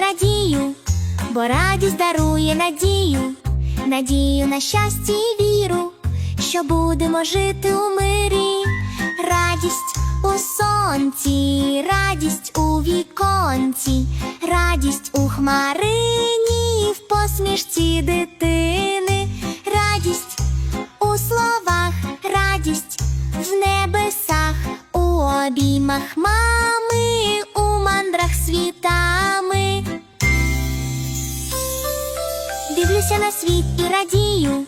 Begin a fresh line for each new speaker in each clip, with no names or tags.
радію, бо радість дарує надію, надію на щастя і віру, що будемо жити у мирі, радість у сонці, радість у віконці, радість у хмарині, в посмішці дитини, радість у словах, радість в небесах, у обіймах мами, у мандрах світами. Дивлюся на світ і радію,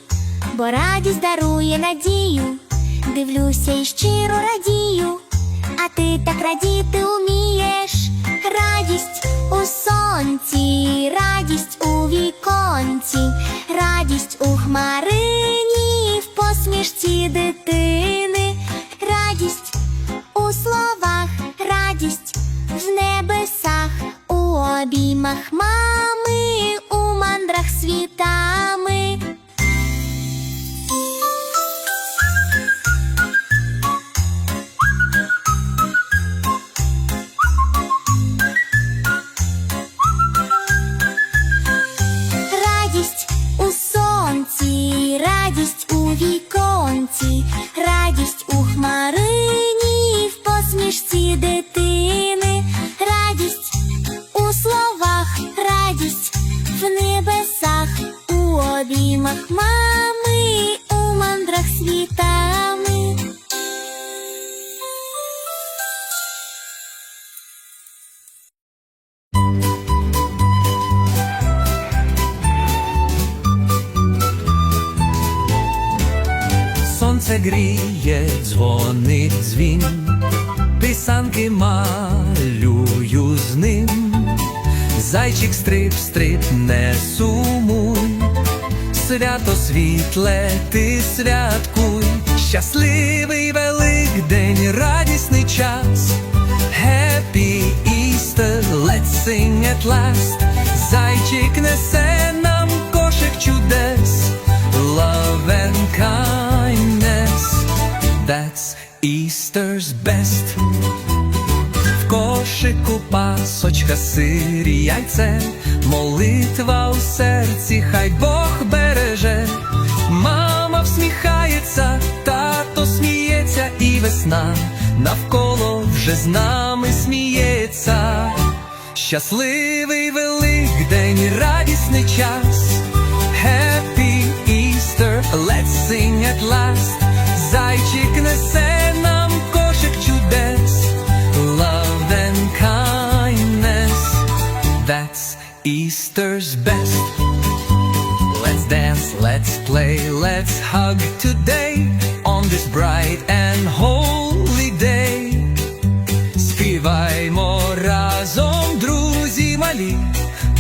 бо радість дарує надію. Дивлюся і щиро радію, а ти так радіти умієш. Радість у сонці, радість у віконці, радість у хмарині, в посмішці дитини, радість в небесах, у обіймах мами, у мандрах світами.
Сонце гріє, дзвонить дзвін, писанки малюю з ним, зайчик стрип, стрип, не сумуй, свято світле, ти святкуй, щасливий великдень, радісний час, Happy Easter, let's sing at last, зайчик несе нам кошик чудес, love and kindness, that's Easter's best. Кошику пасочка, сир і яйце, молитва у серці, хай Бог береже, мама всміхається, тато сміється, і весна навколо вже з нами сміється. Щасливий великдень, радісний час. Happy Easter, let's sing at last. Зайчик несе Easter's best. Let's dance, let's play, let's hug today on this bright and holy day. Співаймо разом, друзі малі,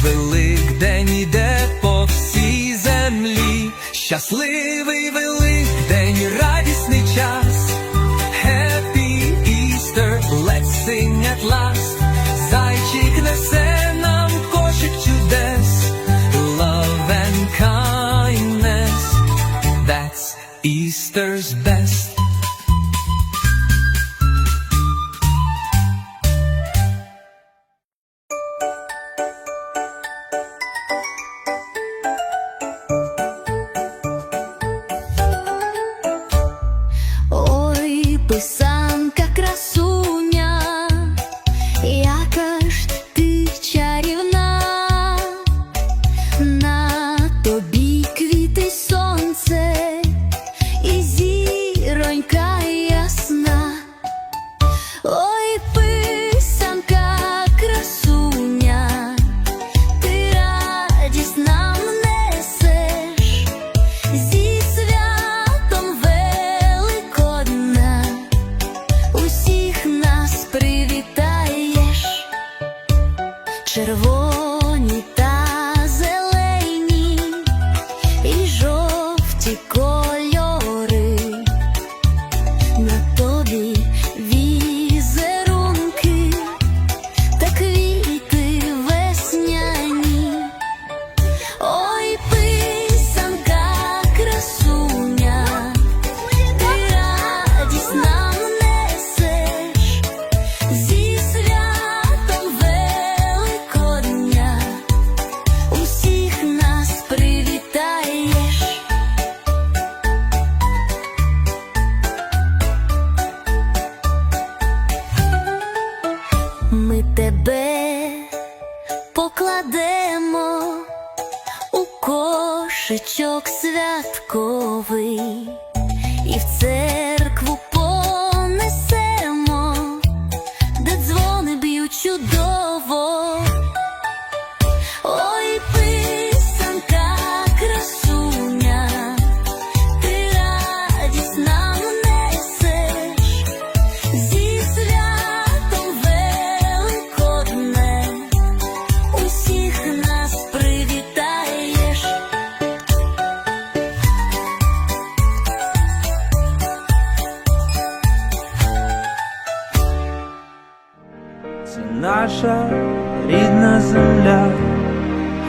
Великдень іде по всій землі. Щасливий Великдень, радісний час. Happy Easter, let's sing at last.
Ой,